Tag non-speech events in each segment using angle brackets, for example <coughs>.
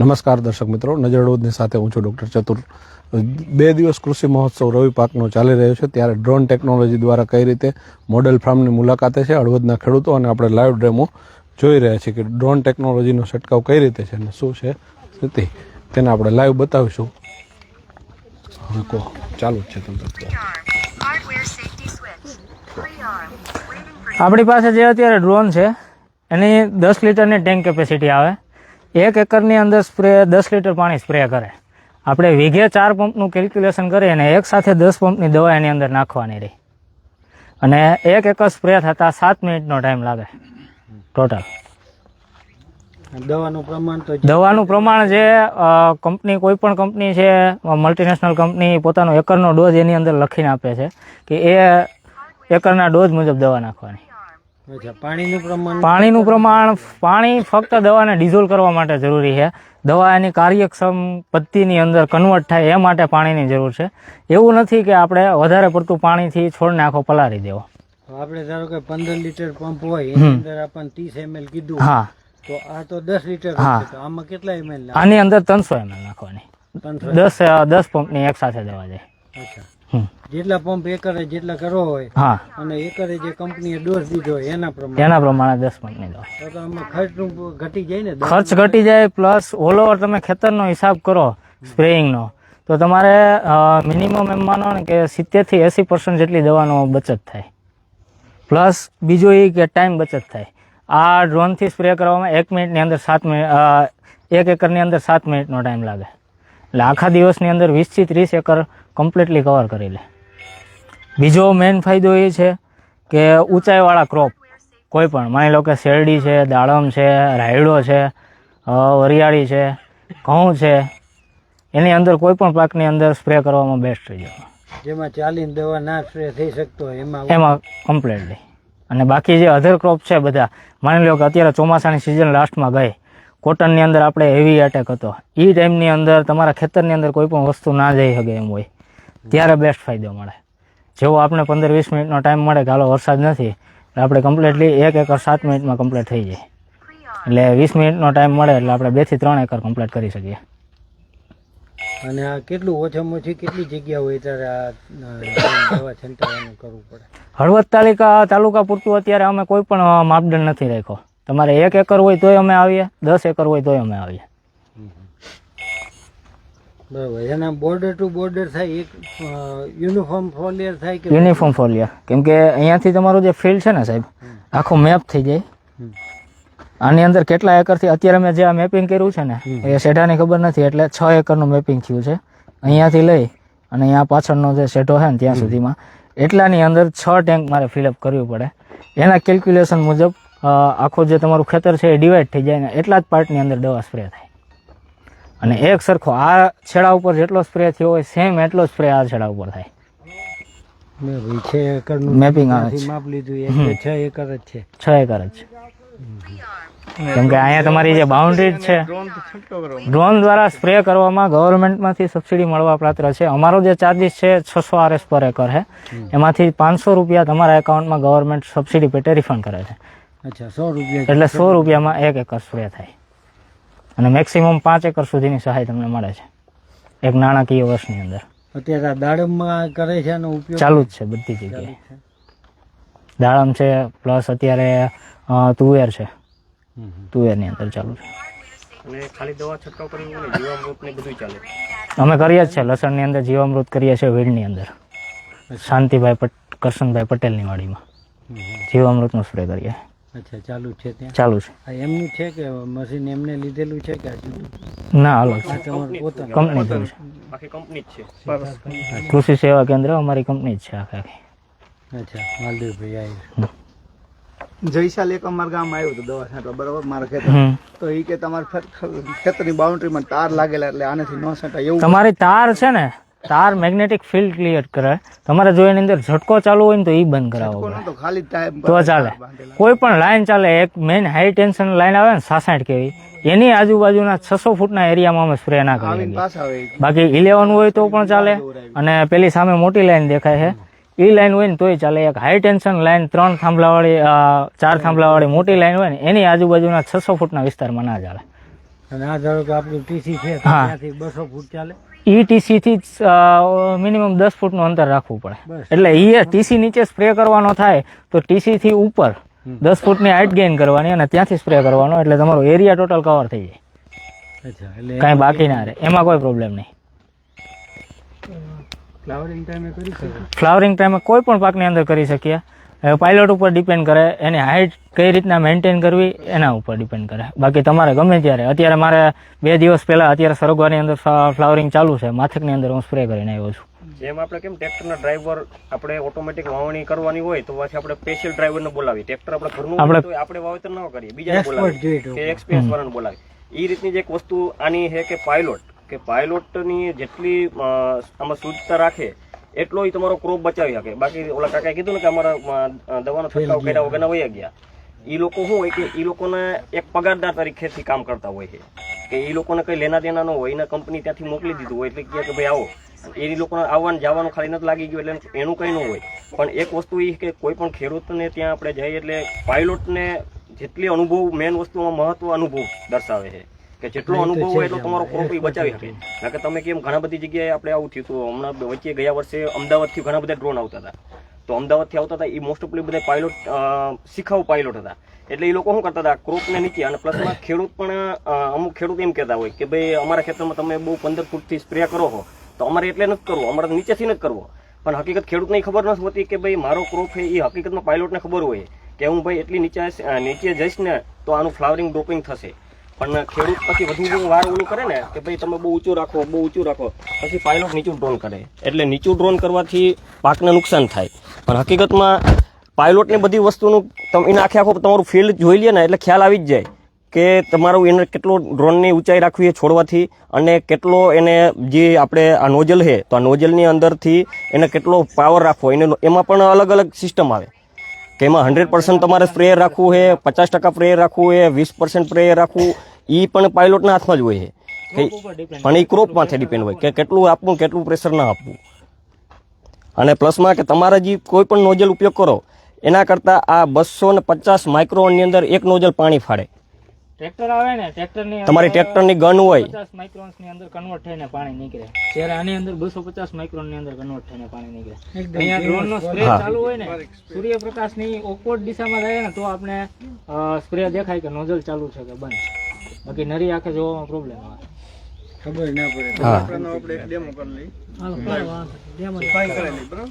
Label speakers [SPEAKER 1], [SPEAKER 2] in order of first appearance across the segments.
[SPEAKER 1] નમસ્કાર દર્શક મિત્રો નજરડોદની સાથે હું છું ડૉક્ટર ચતુર. બે દિવસ કૃષિ મહોત્સવ રવિ પાકનો ચાલી રહ્યો છે, ત્યારે ડ્રોન ટેકનોલોજી દ્વારા કઈ રીતે મોડેલ ફાર્મની મુલાકાતે છે, હળવદના ખેડૂતો અને આપણે લાઈવ ડેમો જોઈ રહ્યા છીએ કે ડ્રોન ટેકનોલોજીનો છંટકાવ કઈ રીતે છે અને શું છે સ્થિતિ, તેને આપણે લાઈવ બતાવીશું. હવે કહો ચાલુ જ છે તમને
[SPEAKER 2] આપણી પાસે જે અત્યારે ડ્રોન છે, એની દસ લીટરની ટેન્ક કેપેસિટી આવે. એક એકરની અંદર સ્પ્રે દસ લીટર પાણી સ્પ્રે કરે. આપણે વીઘે ચાર પંપનું કેલ્ક્યુલેશન કરીએ અને એક સાથે દસ પંપની દવા એની અંદર નાખવાની રહી. અને એક એકર સ્પ્રે થતાં સાત મિનિટનો ટાઈમ લાગે ટોટલ
[SPEAKER 3] દવાનું પ્રમાણ તો
[SPEAKER 2] દવાનું પ્રમાણ જે કંપની કોઈ પણ કંપની છે મલ્ટીનેશનલ કંપની પોતાનો એકરનો ડોઝ એની અંદર લખીને આપે છે કે એ એકરના ડોઝ મુજબ દવા નાખવાની.
[SPEAKER 3] પાણીનું પ્રમાણ
[SPEAKER 2] પાણી ફક્ત દવાને ડિઝોલ્વ કરવા માટે જરૂરી છે. દવા એની કાર્યક્ષમ પત્તીની અંદર કન્વર્ટ થાય એ માટે પાણીની જરૂર છે. એવું નથી કે આપણે વધારે પડતું પાણીથી છોડને આખો પલાળી દેવો.
[SPEAKER 3] આપણે ધારો કે પંદર લીટર પંપ હોય એની અંદર આપણને ત્રીસ એમએલ કીધું
[SPEAKER 2] હા.
[SPEAKER 3] તો આ તો દસ લીટર
[SPEAKER 2] હા.
[SPEAKER 3] આમાં કેટલા એમએલ
[SPEAKER 2] આની અંદર ત્રણસો એમએલ નાખવાની. દસ દસ પંપની એક સાથે દવા જાય
[SPEAKER 3] અચ્છા. જેટલા પંપ એકરે જેટલા કરવો હોય
[SPEAKER 2] હા.
[SPEAKER 3] અને એકરે જે કંપનીએ ડોઝ દીધો હોય એના પ્રમાણે.
[SPEAKER 2] એના પ્રમાણે દસ પંપની દો
[SPEAKER 3] તો તો આમાં ખર્ચ ઘટી જાય ને
[SPEAKER 2] ખર્ચ ઘટી જાય પ્લસ ઓલ ઓવર તમે ખેતરનો હિસાબ કરો સ્પ્રેઇંગનો તો તમારે મિનિમમ એમ માનો ને કે સિત્તેરથી એંસી પર્સન્ટ જેટલી દવાનો બચત થાય. પ્લસ બીજું એ કે ટાઈમ બચત થાય. આ ડ્રોનથી સ્પ્રે કરવામાં એક મિનિટની અંદર સાત મિનિટ એક એકરની અંદર સાત મિનિટનો ટાઈમ લાગે. એટલે આખા દિવસની અંદર વીસથી ત્રીસ એકર કમ્પ્લીટલી કવર કરી લે. બીજો મેઇન ફાયદો એ છે કે ઊંચાઈવાળા ક્રોપ કોઈ પણ માની લો કે શેરડી છે દાડમ છે રાયડો છે વરિયાળી છે ઘઉં છે એની અંદર કોઈ પણ પાકની અંદર સ્પ્રે કરવામાં બેસ્ટ રહી જાય
[SPEAKER 3] જેમાં ચાલીને દવા ના સ્પ્રે થઈ શકતો હોય એમાં
[SPEAKER 2] એમાં કમ્પ્લીટલી અને બાકી જે અધર ક્રોપ છે બધા માની લો કે અત્યારે ચોમાસાની સિઝન લાસ્ટમાં ગઈ કોટનની અંદર આપણે હેવી એટેક હતો. એ ટાઈમની અંદર તમારા ખેતરની અંદર કોઈ પણ વસ્તુ ના જઈ શકે એમ હોય. ત્યારે બેસ્ટ ફાયદો મળે. જેવો આપણે પંદર વીસ મિનિટનો ટાઈમ મળે કે હાલો વરસાદ નથી એટલે આપણે કમ્પ્લીટલી એક એકર સાત મિનિટમાં કમ્પ્લીટ થઈ જાય. એટલે વીસ મિનિટનો ટાઈમ મળે એટલે આપણે બેથી ત્રણ એકર કમ્પ્લીટ કરી શકીએ.
[SPEAKER 3] અને આ કેટલું ઓછામાં ઓછી કેટલી જગ્યા હોય ત્યારે આ દવા છંટાવાનું કરવું પડે?
[SPEAKER 2] હળવદ તાલુકા તાલુકા પૂરતું અત્યારે અમે કોઈ પણ માપદંડ નથી રાખ્યો. તમારે એક એકર હોય તોય અમે આવીએ દસ એકર હોય તોય અમે આવીએ.
[SPEAKER 3] બરાબર એના બોર્ડર ટુ બોર્ડર થાય એક યુનિફોર્મ ફોલિયર થાય કે
[SPEAKER 2] યુનિફોર્મ ફોલિયર કેમ કે અહીંયાથી તમારું જે ફિલ્ડ છે ને સાહેબ આખો મેપ થઈ જાય. આની અંદર કેટલા એકરથી અત્યારે મેં જે આ મેપિંગ કર્યું છે ને એ શેઢાની ખબર નથી એટલે છ એકરનું મેપિંગ થયું છે. અહીંયાથી લઈ અને અહીંયા પાછળનો જે શેઢો છે ને ત્યાં સુધીમાં એટલાની અંદર છ ટેન્ક મારે ફિલઅપ કરવું પડે. એના કેલ્ક્યુલેશન મુજબ આખું જે તમારું ખેતર છે એ ડિવાઈડ થઈ જાય ને એટલા જ પાર્ટની અંદર દવા સ્પ્રે થાય. અને એક સરખો આ છેડા ઉપર જેટલો સ્પ્રે થયો હોય સેમ એટલો સ્પ્રે આ છેડા ઉપર થાય.
[SPEAKER 3] છે
[SPEAKER 2] મેપિંગ આવે છે.
[SPEAKER 3] માપ લીધું છ. એકર જ છે.
[SPEAKER 2] છ એકર જ કેમ કે અહીંયા તમારી જે બાઉન્ડ્રી છે ડ્રોન દ્વારા સ્પ્રે કરવામાં ગવર્મેન્ટમાંથી સબસિડી મળવા પાત્ર છે. અમારો જે ચાર્જિસ છે છસો આરએસ પર એકર છે. એમાંથી પાંચસો રૂપિયા તમારા એકાઉન્ટમાં ગવર્મેન્ટ સબસિડી પેટે રિફંડ કરે છે.
[SPEAKER 3] અચ્છા સો રૂપિયા
[SPEAKER 2] એટલે સો રૂપિયામાં એક એકર સ્પ્રે થાય. અને મેક્સિમમ પાંચ એકર સુધીની સહાય તમને મળે છે. એક નાણાકીય વર્ષની અંદર.
[SPEAKER 3] અત્યારે દાડમમાં કરે છે ઉપયોગ?
[SPEAKER 2] ચાલુ જ છે બધી જગ્યાએ. દાડમ છે પ્લસ અત્યારે તુવેર છે. તુવેરની અંદર ચાલુ છે.
[SPEAKER 4] અને ખાલી દવા છંટકાવ કરીને નહીં, જીવામૃત ને બધું ચાલે.
[SPEAKER 2] અમે કરીએ જ છે લસણની અંદર જીવામૃત કરીએ છીએ વીડની અંદર. શાંતિભાઈ કરશનભાઈ પટેલની વાડીમાં. જીવામૃતનો સ્પ્રે કરીએ.
[SPEAKER 3] અચ્છા ચાલુ છે ત્યાં?
[SPEAKER 2] ચાલુ છે.
[SPEAKER 3] એમનું છે કે મશીન એમને લીધેલું છે કે
[SPEAKER 2] ના અલગ કંપની થયું છે
[SPEAKER 4] આખી કંપની જ છે.
[SPEAKER 2] કૃષિ સેવા કેન્દ્ર અમારી કંપની જ છે આખે આખી.
[SPEAKER 3] અચ્છા માલદેવભાઈ આવી
[SPEAKER 5] જયશાલ એક અમારા ગામ આવ્યું હતું દવા છાંટવા બરાબર મારા ખેતર તો એ કે તમારા ખેત- ખેતરની બાઉન્ડ્રીમાં તાર લાગેલા એટલે આનાથી ન છાંટાય એવું.
[SPEAKER 2] તમારી તાર છે ને તાર મેગ્નેટિક ફિલ્ડ ક્લિયર કરે તમારે જો એની અંદર ઝટકો ચાલુ હોય ને તો એ બંધ કરાવો
[SPEAKER 5] તો ખાલી
[SPEAKER 2] તો ચાલે. કોઈ પણ લાઈન ચાલે એક મેઇન હાઈ ટેન્શન લાઈન આવે ને સાસઠ કેવી. એની આજુબાજુના છસો ફૂટના એરિયામાં અમે સ્પ્રે ના કરી
[SPEAKER 5] આવીને
[SPEAKER 2] શકીએ.
[SPEAKER 5] પાછા આવે.
[SPEAKER 2] બાકી ઇલેવન હોય તો પણ ચાલે. અને પેલી સામે મોટી લાઈન દેખાય છે. એ લાઈન હોય ને તોય ચાલે. એક હાઈ ટેન્શન લાઈન ત્રણ થાંભલાવાળી ચાર થાંભલાવાળી મોટી લાઈન હોય ને એની આજુબાજુના છસો ફૂટના વિસ્તારમાં ના ચાલે.
[SPEAKER 3] અને આ ધારો કે આપણું ટીસી છે
[SPEAKER 2] હા.
[SPEAKER 3] ત્યાંથી બસો ફૂટ ચાલે.
[SPEAKER 2] ઈટીસી થી મિનિમમ દસ ફૂટનું અંતર રાખવું પડે. એટલે એ ટીસી નીચે સ્પ્રે કરવાનો થાય તો ટીસી થી ઉપર દસ ફૂટની હાઇટ ગેઇન કરવાની અને ત્યાંથી સ્પ્રે કરવાનો એટલે તમારો એરિયા ટોટલ કવર થઈ જાય. કાંઈ બાકી ના રહે. એમાં કોઈ પ્રોબ્લેમ નહીં.
[SPEAKER 3] ફ્લાવરિંગ ટાઈમે કરી
[SPEAKER 2] ફ્લાવરિંગ ટાઈમે કોઈ પણ પાકની અંદર કરી શકીએ. પાયલોટ ઉપર ડિપેન્ડ કરે એની હાઇટ કઈ રીતના મેન્ટેન કરવી એના ઉપર ડિપેન્ડ કરે. બાકી તમારે ગમે ત્યારે. અત્યારે મારે બે દિવસ પહેલા અત્યારે સરગવાની અંદર ફ્લાવરિંગ ચાલુ છે. માથકની અંદર હું સ્પ્રે કરીને આવ્યો છું.
[SPEAKER 4] જેમ આપણે કેમ ટ્રેક્ટરના ડ્રાઈવર આપણે ઓટોમેટિક વાવણી કરવાની હોય તો પછી આપણે સ્પેશિયલ ડ્રાઈવરને બોલાવી ટ્રેક્ટર આપણે ઘરનું
[SPEAKER 2] આપણે-
[SPEAKER 4] આપણે વાવેતર ન કરીએ.
[SPEAKER 3] બીજા
[SPEAKER 4] બોલાવીએ. કે એક્સપિરિયન્સ વાળાને બોલાવી એ રીતની જે એક વસ્તુ આની છે કે પાયલોટ કે પાયલોટની જેટલી આમાં શુદ્ધતા રાખે એટલો એ તમારો ક્રોપ બચાવી શકે. બાકી ઓલા કાકાએ કીધું ને કે અમારા દવાનો છંટકાવ કર્યા વગરના વયા ગયા. એ લોકો શું હોય કે એ લોકોને એક પગારદાર તરીકેથી કામ કરતા હોય છે. કે એ લોકોને કઈ લેના દેના ન હોય. એના કંપની ત્યાંથી મોકલી દીધું હોય એટલે કહે કે ભાઈ આવો. એ લોકોને આવવાનું જવાનું ખાલી નથી લાગી ગયું એટલે એનું કંઈ ન હોય. પણ એક વસ્તુ એ કે કોઈ પણ ખેડૂતને ત્યાં આપણે જઈએ એટલે પાયલોટને જેટલી અનુભવ મેન વસ્તુમાં મહત્વ અનુભવ દર્શાવે છે. કે જેટલો અનુભવ હોય એટલો તમારો ક્રોપ ઈ બચાવી શકે. કારણ કે તમે કેમ ઘણા બધી જગ્યાએ આપણે આવું થયું હતું હમણાં વચ્ચે ગયા વર્ષે અમદાવાદથી ઘણા બધા ડ્રોન આવતા હતા. તો અમદાવાદથી આવતા હતા એ મોસ્ટ ઓફલી બધા પાયલોટ શીખાઉ પાયલોટ હતા. એટલે એ લોકો શું કરતા હતા ક્રોપને નીચે અને પ્લસમાં ખેડૂત પણ અમુક ખેડૂત એમ કહેતા હોય કે ભાઈ અમારા ખેતરમાં તમે બહુ પંદર ફૂટથી સ્પ્રે કરો છો તો અમારે એટલે નથી કરવું અમારે નીચેથી નથી કરવો. પણ હકીકત ખેડૂતને ખબર નથી હોતી કે ભાઈ મારો ક્રોપ છે એ હકીકતમાં પાયલોટને ખબર હોય કે હું ભાઈ એટલી નીચે નીચે જઈશ ને તો આનું ફ્લાવરિંગ ડ્રોપિંગ થશે. પણ ખેડૂત પછી વધુ વાર ઓલું કરે ને કે ભાઈ તમે બહુ ઊંચું રાખો, બહુ ઊંચું રાખો, પછી પાયલોટ નીચું ડ્રોન કરે. એટલે નીચું ડ્રોન કરવાથી પાકને નુકસાન થાય. પણ હકીકતમાં પાયલોટની બધી વસ્તુનું તમે એને આખે આખો તમારું ફિલ્ડ જોઈ લે ને એટલે ખ્યાલ આવી જ જાય કે તમારું એને કેટલો ડ્રોનની ઊંચાઈ રાખવી એ છોડવાથી અને કેટલો એને જે આપણે આ નોઝલ છે, તો આ નોઝલની અંદરથી એને કેટલો પાવર રાખવો, એને એમાં પણ અલગ અલગ સિસ્ટમ આવે. કે એમાં હંડ્રેડ પર્સન્ટ તમારે સ્પ્રેયર રાખવું છે, પચાસ ટકા સ્પ્રેયર રાખવું છે, વીસ પર્સન્ટ સ્પ્રેયર રાખવું એ પણ પાયલોટના હાથમાં જ હોય છે. પણ એ ક્રોપમાંથી ડિપેન્ડ હોય. કે કેટલું આપવું કેટલું પ્રેશર ના આપવું. અને પ્લસમાં કે તમારે જે કોઈ પણ નોઝલ ઉપયોગ કરો એના કરતાં આ બસો ને પચાસ માઇક્રોનની અંદર એક નોઝલ પાણી ફાડે.
[SPEAKER 2] ટ્રેક્ટર આવે ને ટ્રેક્ટરની
[SPEAKER 4] તમારી ટ્રેક્ટરની ગન હોય.
[SPEAKER 2] પચાસ માઇક્રોન્સ અંદર કન્વર્ટ થઈને પાણી નીકળે. જ્યારે આની અંદર બસો પચાસ અંદર કન્વર્ટ થઈને પાણી નીકળે. અહીંયા ડ્રોન સ્પ્રે ચાલુ હોય ને સૂર્યપ્રકાશની ઓપોટ દિશામાં જાય ને તો આપણે સ્પ્રે દેખાય કે નોઝલ ચાલુ છે કે બંધ. બાકી નરી આંખે જોવામાં પ્રોબ્લેમ આવે.
[SPEAKER 3] ખબર ના પડે.
[SPEAKER 1] હા.
[SPEAKER 5] આપણે એક ડેમો કરી લઈએ. ફાઈન કરી. લઈ બરાબર?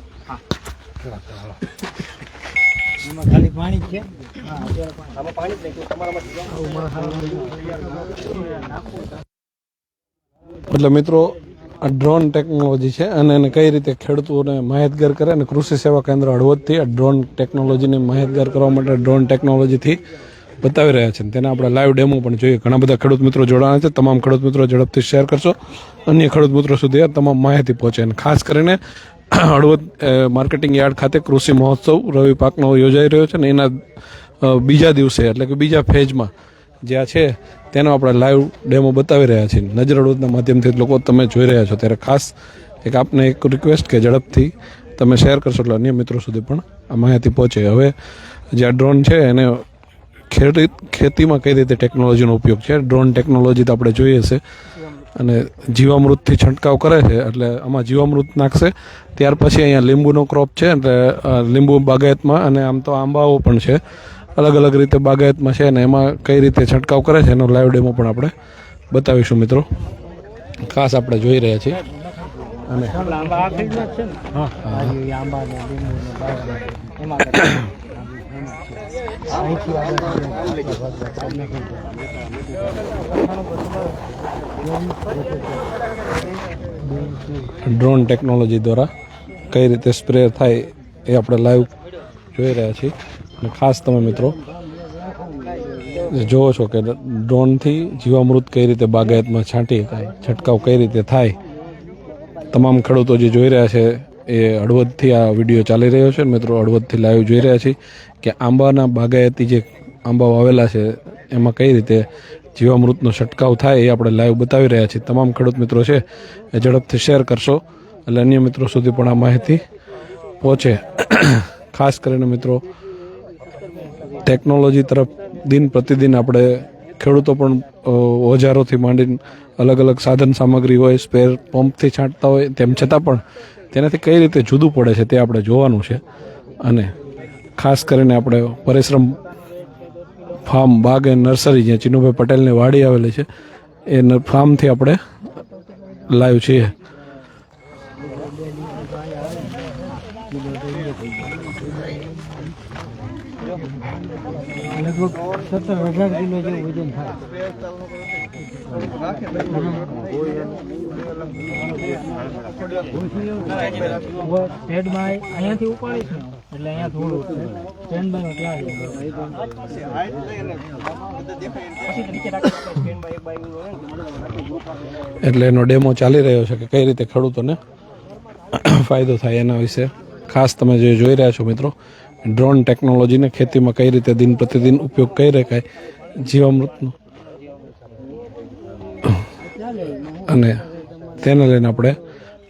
[SPEAKER 3] એમાં ખાલી પાણી છે?
[SPEAKER 4] આમાં પાણી જ નહીં તમારામાં
[SPEAKER 1] એટલે મિત્રો આ ડ્રોન ટેકનોલોજી છે અને એને કઈ રીતે ખેડૂતોને માહિતગાર કરે અને કૃષિ સેવા કેન્દ્ર હળવદથી આ ડ્રોન ટેકનોલોજીને માહિતગાર કરવા માટે ડ્રોન ટેકનોલોજીથી બતાવી રહ્યા છે તેના આપણે લાઈવ ડેમો પણ જોઈએ. ઘણા બધા ખેડૂત મિત્રો જોડાણા છે. તમામ ખેડૂત મિત્રો ઝડપથી શેર કરશો. અન્ય ખેડૂત મિત્રો સુધી આ તમામ માહિતી પહોંચે અને ખાસ કરીને <clears throat> હળવદ માર્કેટિંગ યાર્ડ ખાતે કૃષિ મહોત્સવ રવિ પાકનો યોજાઈ રહ્યો છે ને એના બીજા દિવસે એટલે કે બીજા ફેજમાં જ્યાં છે તેનો આપણે લાઈવ ડેમો બતાવી રહ્યા છીએ નજર હળવદના માધ્યમથી લોકો તમે જોઈ રહ્યા છો. ત્યારે ખાસ એક આપને એક રિક્વેસ્ટ કે ઝડપથી તમે શેર કરશો એટલે અન્ય મિત્રો સુધી પણ આ માહિતી પહોંચે. હવે જે આ ડ્રોન છે, એને ખેતી ખેતીમાં કઈ રીતે ટેકનોલોજીનો ઉપયોગ છે? ડ્રોન ટેકનોલોજી તો આપણે જોઈએ છે. અને જીવામૃતથી છંટકાવ કરે છે એટલે આમાં જીવામૃત નાખશે. ત્યાર પછી અહીંયા લીંબુનો ક્રોપ છે એટલે લીંબુ બાગાયતમાં અને આમ તો આંબાઓ પણ છે. અલગ અલગ રીતે બાગાયતમાં છે અને એમાં કઈ રીતે છંટકાવ કરે છે એનો લાઈવ ડેમો પણ આપણે બતાવીશું મિત્રો. ખાસ આપણે જોઈ રહ્યા છીએ. અને <coughs> ડ્રોન ટેકનોલોજી દ્વારા કઈ રીતે સ્પ્રે થાય એ આપણે લાઈવ જોઈ રહ્યા છીએ. અને ખાસ તમે મિત્રો જોવો છો કે ડ્રોનથી જીવામૃત કઈ રીતે બાગાયતમાં છાંટી શકાય છંટકાવ કઈ રીતે થાય, તમામ ખેડૂતો જે જોઈ રહ્યા છે એ હળવદથી આ વીડિયો ચાલી રહ્યો છે. મિત્રો, હળવદથી લાઈવ જોઈ રહ્યા છીએ કે આંબાના બાગાયતી જે આંબા વાવેલા છે, એમાં કઈ રીતે જીવામૃતનો છંટકાવ થાય એ આપણે લાઈવ બતાવી રહ્યા છીએ. તમામ ખેડૂત મિત્રો છે, એ ઝડપથી શેર કરશો. એટલે અન્ય મિત્રો સુધી પણ આ માહિતી પહોંચે. ખાસ કરીને મિત્રો ટેકનોલોજી તરફ દિન પ્રતિદિન આપણે ખેડૂતો પણ ઓજારોથી માંડીને અલગ અલગ સાધન સામગ્રી હોય સ્પેર પંપથી છાંટતા હોય, તેમ છતાં પણ તેનાથી કઈ રીતે જુદું પડે છે તે આપણે જોવાનું છે. અને ખાસ કરીને આપણે પરિશ્રમ ફાર્મ બાગ એન્ડ નર્સરી જ્યાં ચિનુભાઈ પટેલની વાડી આવેલી છે, એ ફાર્મથી આપણે લાઈવ છીએ.
[SPEAKER 3] લગભગ સત્તર હજાર કિલો જેવું વજન થાય.
[SPEAKER 2] એટલે
[SPEAKER 1] એનો ડેમો ચાલી રહ્યો છે કે કઈ રીતે ખેડૂતોને ફાયદો થાય એના વિશે ખાસ તમે જે જોઈ રહ્યા છો મિત્રો, ડ્રોન ટેકનોલોજીને ખેતીમાં કઈ રીતે દિન પ્રતિદિન ઉપયોગ કરી શકાય જીવામૃતનો અને તેને લઈને આપણે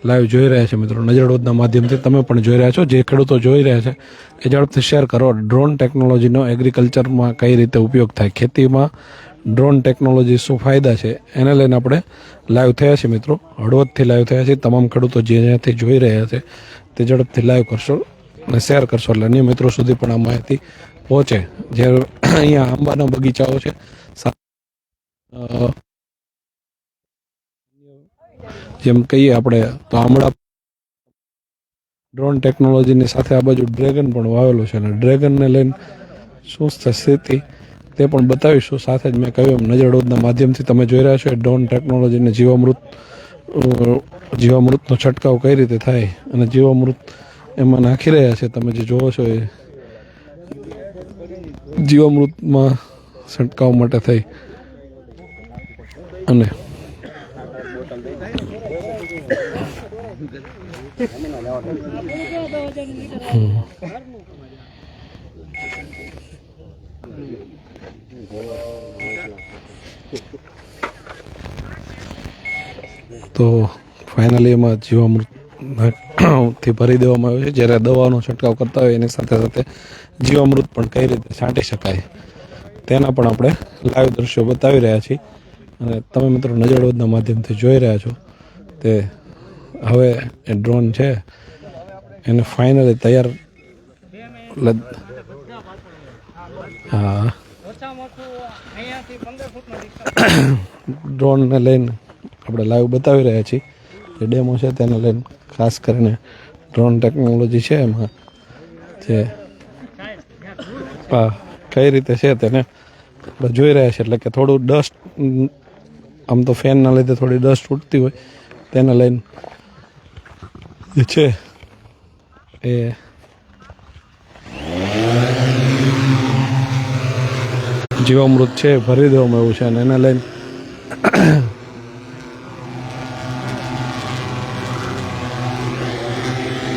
[SPEAKER 1] લાઈવ જોઈ રહ્યા છે મિત્રો. નજરડોદના માધ્યમથી તમે પણ જોઈ રહ્યા છો. જે ખેડૂતો જોઈ રહ્યા છે, એ ઝડપથી શેર કરો. ડ્રોન ટેકનોલોજીનો એગ્રીકલ્ચરમાં કઈ રીતે ઉપયોગ થાય? ખેતીમાં ડ્રોન ટેકનોલોજી શું ફાયદા છે? એને લઈને આપણે લાઈવ થયા છીએ મિત્રો. હળવદથી લાઈવ થયા છીએ. તમામ ખેડૂતો જે જ્યાંથી જોઈ રહ્યા છે, તે ઝડપથી લાઈવ કરશો અને શેર કરશો. એટલે અન્ય મિત્રો સુધી પણ આ માહિતી પહોંચે. જે અહીંયા આંબાના બગીચાઓ છે જેમ કહીએ આપણે, તો આમળા ડ્રોન ટેકનોલોજીની સાથે આ બાજુ ડ્રેગન પણ વાવેલું છે. અને ડ્રેગનને લઈને શું સ્થિતિ, તે પણ બતાવીશું. સાથે જ મેં કહ્યું એમ નજરડોદના માધ્યમથી તમે જોઈ રહ્યા છો ડ્રોન ટેકનોલોજીને જીવામૃત જીવામૃતનો છંટકાવ કઈ રીતે થાય અને જીવામૃત એમાં નાખી રહ્યા છે, તમે જે જોવો છો એ જીવામૃતમાં છંટકાવ માટે થઈ. અને તો ફાઇનલી એમાં જીવામૃતથી ભરી દેવામાં આવ્યું છે. જ્યારે દવાનો છંટકાવ કરતા હોય, એની સાથે સાથે જીવામૃત પણ કઈ રીતે છાંટી શકાય, તેના પણ આપણે લાઈવ દ્રશ્યો બતાવી રહ્યા છીએ. અને તમે મિત્રો નજરવદના માધ્યમથી જોઈ રહ્યા છો તે હવે એ ડ્રોન છે, એને ફાઇનલી તૈયાર હા. ડ્રોનને લઈને આપણે લાઈવ બતાવી રહ્યા છીએ. જે ડેમો છે તેને લઈને ખાસ કરીને ડ્રોન ટેકનોલોજી છે એમાં જે કઈ રીતે છે તેને આપણે જોઈ રહ્યા છે એટલે કે થોડું ડસ્ટ આમ તો ફેનના લીધે થોડી ડસ્ટ ઉડતી હોય, તેને લઈને જે છે એ જીવામૃત છે ભરી દેવામાં આવ્યું છે અને એને લઈને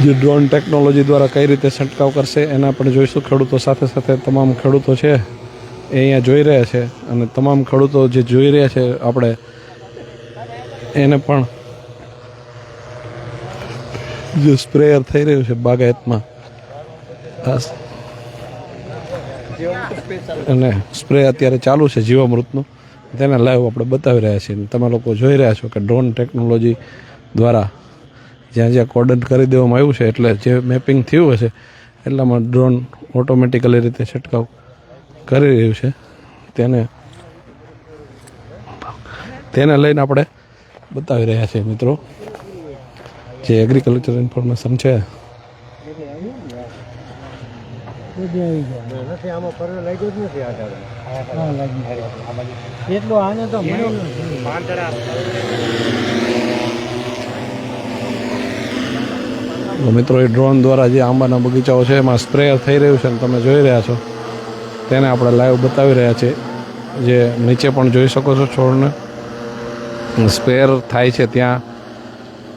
[SPEAKER 1] જે ડ્રોન ટેકનોલોજી દ્વારા કઈ રીતે છંટકાવ કરશે એના પણ જોઈશું ખેડૂતો સાથે સાથે તમામ ખેડૂતો છે એ અહીંયા જોઈ રહ્યા છે અને તમામ ખેડૂતો જે જોઈ રહ્યા છે આપણે એને પણ જે સ્પ્રેયર થઈ રહ્યું છે બાગાયતમાં. અને સ્પ્રે અત્યારે ચાલુ છે જીવામૃતનું. તેને લાઈવ આપણે બતાવી રહ્યા છીએ. તમે લોકો જોઈ રહ્યા છો કે ડ્રોન ટેકનોલોજી દ્વારા જ્યાં જ્યાં કોર્ડન કરી દેવામાં આવ્યું છે, એટલે જે મેપિંગ થયું હશે, એટલામાં ડ્રોન ઓટોમેટિકલી રીતે છંટકાવ કરી રહ્યું છે. તેને તેને લઈને આપણે બતાવી રહ્યા છીએ મિત્રો. જે એગ્રીકલ્ચર ઇન્ફોર્મેશન છે.
[SPEAKER 3] એટલું આને તો
[SPEAKER 1] મિત્રો એ ડ્રોન દ્વારા જે આંબાના બગીચાઓ છે એમાં સ્પ્રેયર થઈ રહ્યું છે અને તમે જોઈ રહ્યા છો. તેને આપણે લાઈવ બતાવી રહ્યા છીએ. જે નીચે પણ જોઈ શકો છો છોડને. સ્પ્રેયર થાય છે ત્યાં.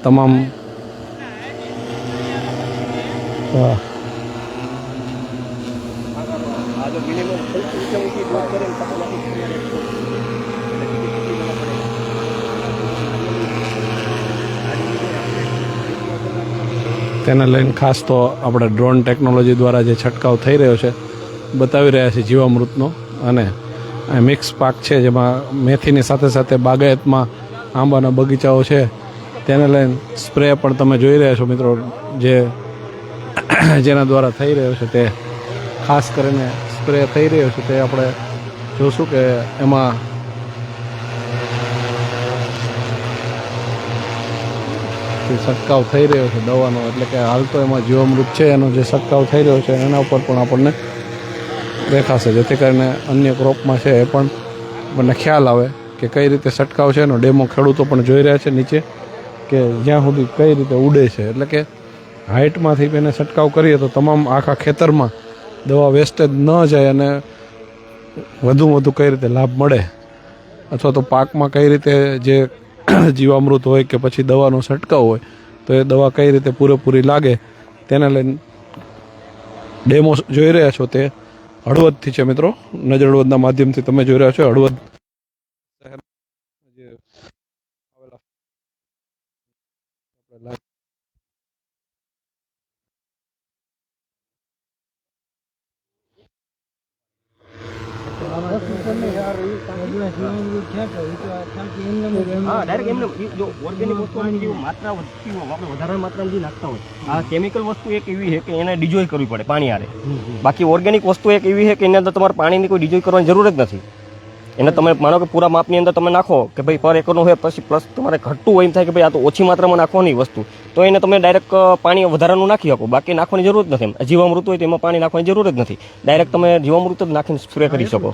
[SPEAKER 1] તમામ વાહ. તેને લઈને ખાસ તો આપણે ડ્રોન ટેકનોલોજી દ્વારા જે છંટકાવ થઈ રહ્યો છે, બતાવી રહ્યા છીએ જીવામૃતનો અને મિક્સ પાક છે જેમાં મેથીની સાથે સાથે બાગાયતમાં આંબાના બગીચાઓ છે તેને લઈને સ્પ્રે પણ તમે જોઈ રહ્યા છો મિત્રો, જે <coughs> જેના દ્વારા થઈ રહ્યો છે તે ખાસ કરીને સ્પ્રે થઈ રહ્યો છે તે આપણે જોશું કે એમાં જે છંટકાવ થઈ રહ્યો છે દવાનો, એટલે કે હાલ તો એમાં જીવામૃત છે, એનો જે છંટકાવ થઈ રહ્યો છે એના ઉપર પણ આપણને દેખાશે. જેથી કરીને અન્ય ક્રોપમાં છે એ પણ આપણને ખ્યાલ આવે કે કઈ રીતે છંટકાવ છે એનો. ડેમો ખેડૂતો પણ જોઈ રહ્યા છે નીચે કે જ્યાં સુધી કઈ રીતે ઉડે છે. એટલે કે હાઇટમાંથી એને છંટકાવ કરીએ તો તમામ આખા ખેતરમાં દવા વેસ્ટેજ ન જાય અને વધુમાં વધુ કઈ રીતે લાભ મળે? અથવા તો પાકમાં કઈ રીતે જે <clears throat> જીવામૃત હોય કે પછી દવાનો છંટકાવ હોય, તો એ દવા કઈ રીતે પૂરેપૂરી લાગે તેને લઈને ડેમો જોઈ રહ્યા છો તે હળવદથી છે મિત્રો. નજર હળવદના માધ્યમથી તમે જોઈ રહ્યા છો હળવદ શહેરના જે આવેલા આપણે લાઈવ
[SPEAKER 4] હા વધારાની માત્રામાં જે હોય કેમિકલ વસ્તુ એક એવી છે કે એને ડિજોય કરવી પડે પાણી આરે બાકી ઓર્ગેનિક વસ્તુ એક એવી છે કે એના અંદર તમારે પાણીની કોઈ ડિજોય કરવાની જરૂર જ નથી. એને તમે માનો કે પૂરા માપની અંદર તમે નાખો કે ભાઈ પર એકરનું હોય પછી પ્લસ તમારે ઘટતું હોય એમ થાય કે ભાઈ આ તો ઓછી માત્રામાં નાખવાની વસ્તુ. તો એને તમે ડાયરેક્ટ પાણી વધારાનું નાખી શકો. બાકી નાખવાની જરૂર જ નથી જીવામૃત હોય તો એમાં પાણી નાખવાની જરૂર જ નથી. ડાયરેક્ટ તમે જીવામૃત જ નાખીને સ્પ્રે કરી શકો.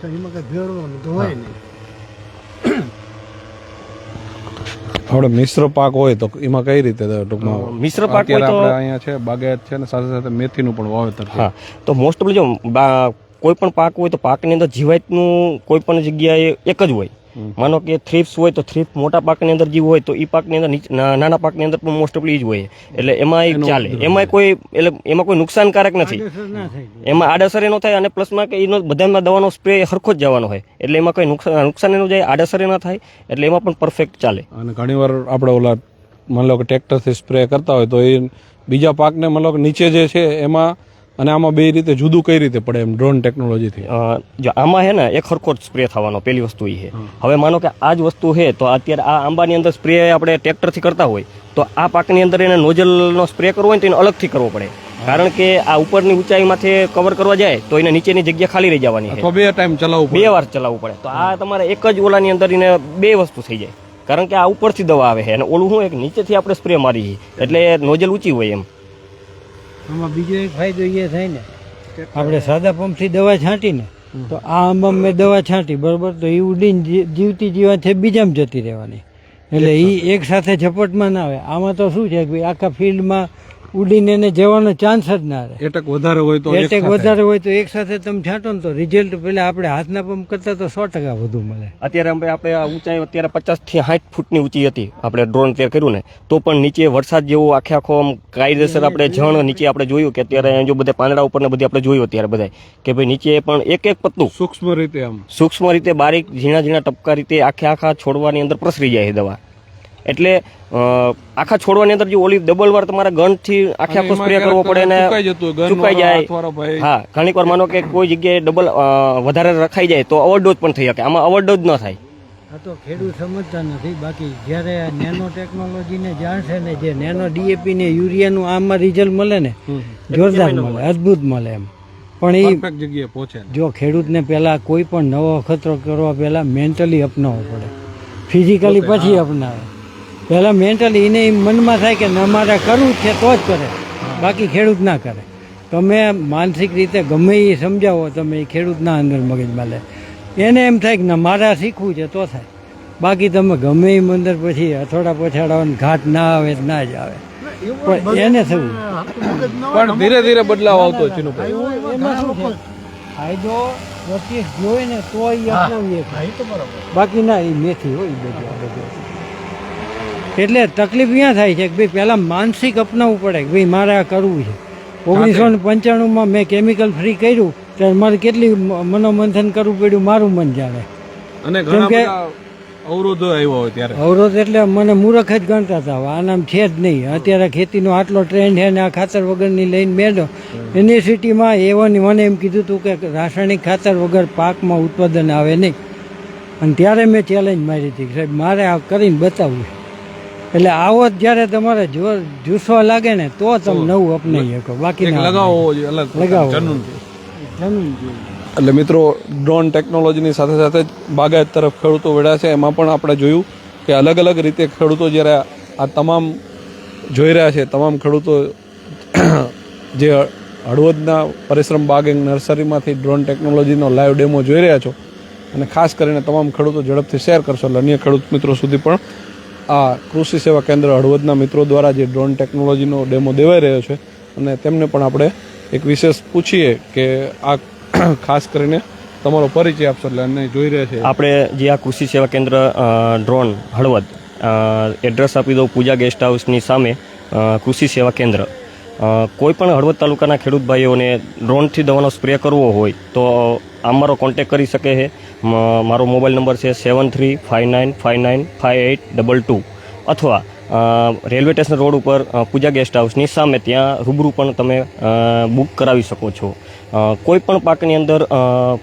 [SPEAKER 1] આપણે મિશ્ર પાક હોય તો એમાં કઈ રીતે ટૂંકમાં?
[SPEAKER 4] મિશ્ર પાક હોય
[SPEAKER 1] અત્યારે
[SPEAKER 4] તો
[SPEAKER 1] આપણે અહીંયા છે બાગાયત છે ને સાથે સાથે મેથીનું પણ વાવેતર
[SPEAKER 4] હા. તો મોસ્ટ ઓફ જો બા- કોઈ પણ પાક હોય તો પાકની અંદર જીવાતનું કોઈ પણ જગ્યાએ એક જ હોય. માનો કે થ્રીપ્સ હોય તો થ્રીપ મોટા પાકની અંદર જીવ હોય તો એ પાકની અંદર નાના પાકની અંદર પણ મોસ્ટ ઓફલી જ હોય. એટલે એમાં એ ચાલે. એમાં કોઈ એટલે એમાં કોઈ નુકસાનકારક નથી. એમાં આડઅસર એનો થાય અને પ્લસમાં કે એનો બધામાં દવાનો સ્પ્રે સરખો જ જવાનો હોય. એટલે એમાં કોઈ નુકસાન નુકસાન એનું જાય આડઅસર ના થાય એટલે એમાં પણ પરફેક્ટ ચાલે.
[SPEAKER 1] અને ઘણીવાર આપણે ઓલા માની લો કે ટ્રેક્ટરથી સ્પ્રે કરતા હોય તો એ બીજા પાકને મતલબ લો કે નીચે જે છે એમાં અને આમાં બે રીતે જુદું કઈ રીતે પડે એમ ડ્રોન ટેકનોલોજીથી
[SPEAKER 4] જો આમાં હે ને એક ખરખો સ્પ્રે થવાનો પેલી વસ્તુ એ છે હવે માનો કે આ જ વસ્તુ છે તો અત્યારે આ આંબાની અંદર સ્પ્રે આપણે ટ્રેક્ટરથી કરતા હોય તો આ પાકની અંદર એને નોઝલનો સ્પ્રે કરવો હોય તો એને અલગથી કરવો પડે. કારણ કે આ ઉપરની ઊંચાઈમાંથી કવર કરવા જાય તો એને નીચેની જગ્યા ખાલી રહી જવાની છે
[SPEAKER 1] બે ટાઈમ ચલાવવું
[SPEAKER 4] બે વાર ચલાવવું પડે. તો આ તમારે એક જ ઓલાની અંદર એને બે વસ્તુ થઈ જાય. કારણ કે આ ઉપરથી દવા આવે છે અને ઓલું હું એક નીચેથી આપણે સ્પ્રે મારી એટલે નોઝલ ઊંચી હોય એમ.
[SPEAKER 3] આમાં બીજો એક ફાયદો એ થાય ને આપણે સાદા પંપથી દવા છાંટીને તો આ આંબામાં મેં દવા છાંટી બરાબર? તો એ ઉડીને જીવતી જીવા છે બીજામાં જતી રહેવાની. એટલે એ એક સાથે ઝપટમાં ના આવે. આમાં તો શું છે કે આખા ફિલ્ડમાં ઉડીને એને જવાનો ચાન્સ જ ના રહે.
[SPEAKER 1] એટક વધારે હોય તો એક
[SPEAKER 3] એટેક વધારે હોય તો એક સાથે તમે છાંટો ને તો રિઝલ્ટ પેલા આપણે હાથના પંપ કરતા તો સો ટકા વધુ મળે.
[SPEAKER 4] અત્યારે અમે આપણે આ ઊંચાઈ અત્યારે પચાસથી સાઠ ફૂટની ઊંચી હતી. આપણે ડ્રોન તૈયાર કર્યું ને. તો પણ નીચે વરસાદ જેવો આખે આખો આમ કાયદેસર આપણે જણ નીચે આપણે જોયું કે અત્યારે જો બધા પાંદડા ઉપર ને બધી આપણે જોયું અત્યારે બધા કે ભાઈ નીચે પણ એક એક પત્તું.
[SPEAKER 1] સૂક્ષ્મ રીતે આમ.
[SPEAKER 4] સૂક્ષ્મ રીતે બારીક ઝીણા ઝીણા ટપકા રીતે આખે આખા છોડવાની અંદર પ્રસરી જાય દવા. એટલે આખા છોડવાની અંદર જે ઓલી ડબલ વાર તમારે ગનથી આખે આખો સ્પ્રે કરવો પડે ને
[SPEAKER 1] ચુકાઈ
[SPEAKER 4] જાય. હા ઘણીક વાર માનો કે કોઈ જગ્યાએ ડબલ વધારે રખાઈ જાય તો ઓવરડોઝ પણ થઈ શકે. આમાં ઓવરડોઝ ન થાય.
[SPEAKER 3] આ તો ખેડૂત સમજતા નથી. બાકી જ્યારે આ નેનો ટેકનોલોજીને જાણશે ને જે નેનો ડીએપી ને યુરિયાનું આમાં રિઝલ્ટ મળે ને જોરદાર મળે અદ્ભુત મળે એમ. પણ એ
[SPEAKER 1] જગ્યાએ પહોંચે
[SPEAKER 3] જો ખેડૂતને પહેલા કોઈ પણ નવો અખતરો કરવા પહેલા મેન્ટલી અપનાવવો પડે. ફિઝિકલી પછી અપનાવે. પહેલા મેન્ટલી એને મનમાં થાય કે ના મારે કરવું છે તો જ કરે. બાકી ખેડૂત ના કરે. તમે માનસિક રીતે ગમે એ સમજાવો તમે એ ખેડૂતના અંદર મગજમાં લે. એને એમ થાય કે ના મારે શીખવું છે તો થાય. બાકી તમે ગમે એમ અંદર પછી અથોડા પછાડાવાનો ઘાટ ના આવે ના જ આવે. પણ એને થવું.
[SPEAKER 1] પણ ધીરે ધીરે બદલાવ આવતો
[SPEAKER 3] છે ફાયદો પ્રત્યેક જોવે ને તો એ બાકી ના એ મેથી હોય બધું. એટલે તકલીફ ક્યાં થાય છે? કે ભાઈ પહેલા માનસિક અપનાવવું પડે કે ભાઈ મારે આ કરવું છે. ઓગણીસો ને પંચાણુંમાં મેં કેમિકલ ફ્રી કર્યું ત્યારે મારે કેટલી મનોમંથન કરવું પડ્યું મારું મન જાણે.
[SPEAKER 1] અને
[SPEAKER 3] જેમ કે
[SPEAKER 1] અવરોધો આવ્યો હોય ત્યારે.
[SPEAKER 3] અવરોધ એટલે મને મૂર્ખ જ ગણતા હતા. આનામ છે જ નહીં. અત્યારે ખેતીનો આટલો ટ્રેન્ડ છે ને આ ખાતર વગરની લઈને બેઠો યુનિવર્સિટીમાં એવાની મને એમ કીધું હતું કે રાસાયણિક ખાતર વગર પાકમાં ઉત્પાદન આવે નહીં. અને ત્યારે મેં ચેલેન્જ મારી હતી સાહેબ મારે આ કરીને બતાવવું છે. એટલે આવો જ્યારે તમારે જો જુસ્સો લાગે ને તો તમે નવું અપનાવી શકો. બાકી
[SPEAKER 1] લગાવો અલગ
[SPEAKER 3] લગાવો.
[SPEAKER 1] એટલે મિત્રો ડ્રોન ટેકનોલોજીની સાથે સાથે જ બાગાયત તરફ ખેડૂતો વળ્યા છે. એમાં પણ આપણે જોયું કે અલગ અલગ રીતે ખેડૂતો જ્યારે આ તમામ જોઈ રહ્યા છે તમામ ખેડૂતો <clears throat> જે હળવદના પરિશ્રમ બાગિંગ નર્સરીમાંથી ડ્રોન ટેકનોલોજીનો લાઈવ ડેમો જોઈ રહ્યા છો. અને ખાસ કરીને તમામ ખેડૂતો ઝડપથી શેર કરશો. એટલે અન્ય ખેડૂત મિત્રો સુધી પણ આ કૃષિ સેવા કેન્દ્ર હળવદના મિત્રો દ્વારા જે ડ્રોન ટેકનોલોજીનો ડેમો દેવાઈ રહ્યો છે અને તેમને પણ આપણે એક વિશેષ પૂછીએ કે આ <clears throat> ખાસ કરીને તમારો પરિચય આપશો એટલે અને જોઈ રહ્યા છે.
[SPEAKER 4] આપણે જે આ કૃષિ સેવા કેન્દ્ર ડ્રોન હળવદ એડ્રેસ આપી દઉં પૂજા ગેસ્ટ હાઉસની સામે કૃષિ સેવા કેન્દ્ર. અ, કોઈ પણ હળવદ તાલુકાના ખેડૂત ભાઈઓને ડ્રોનથી દવાનો સ્પ્રે કરવો હોય તો અમારો કોન્ટેક કરી શકે છે. મારો મોબાઈલ નંબર છે seven three five nine five nine five eight double two અથવા રેલવે સ્ટેશન રોડ ઉપર પૂજા ગેસ્ટ હાઉસની સામે ત્યાં રૂબરૂ પણ તમે બુક કરાવી શકો છો. કોઈ પણ પાકની અંદર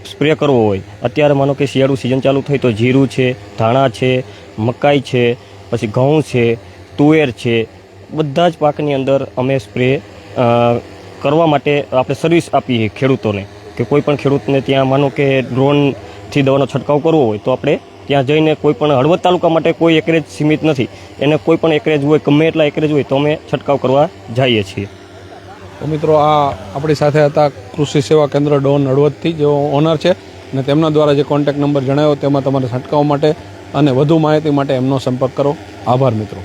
[SPEAKER 4] સ્પ્રે કરવો હોય અત્યારે માનો કે શિયાળુ સિઝન ચાલુ થઈ તો જીરું છે ધાણા છે મકાઈ છે પછી ઘઉં છે તુવેર છે બધા જ પાકની અંદર અમે સ્પ્રે કરવા માટે આપણે સર્વિસ આપીએ ખેડૂતોને. કે કોઈ પણ ખેડૂતને ત્યાં માનો કે ડ્રોનથી દવાનો છંટકાવ કરવો હોય તો આપણે ત્યાં જઈને કોઈ પણ હળવદ તાલુકા માટે કોઈ એકરેજ સીમિત નથી. એને કોઈ પણ એકરેજ હોય, ગમે એટલા એકરેજ હોય તો અમે છંટકાવ કરવા જઈએ છીએ.
[SPEAKER 1] તો મિત્રો આ આપણી સાથે હતા કૃષિ સેવા કેન્દ્ર ડોન હળવદથી, જેઓ ઓનર છે, અને તેમના દ્વારા જે કોન્ટેક્ટ નંબર જણાવ્યો તેમાં તમારે છંટકાવ માટે અને વધુ માહિતી માટે એમનો સંપર્ક કરો. આભાર મિત્રો.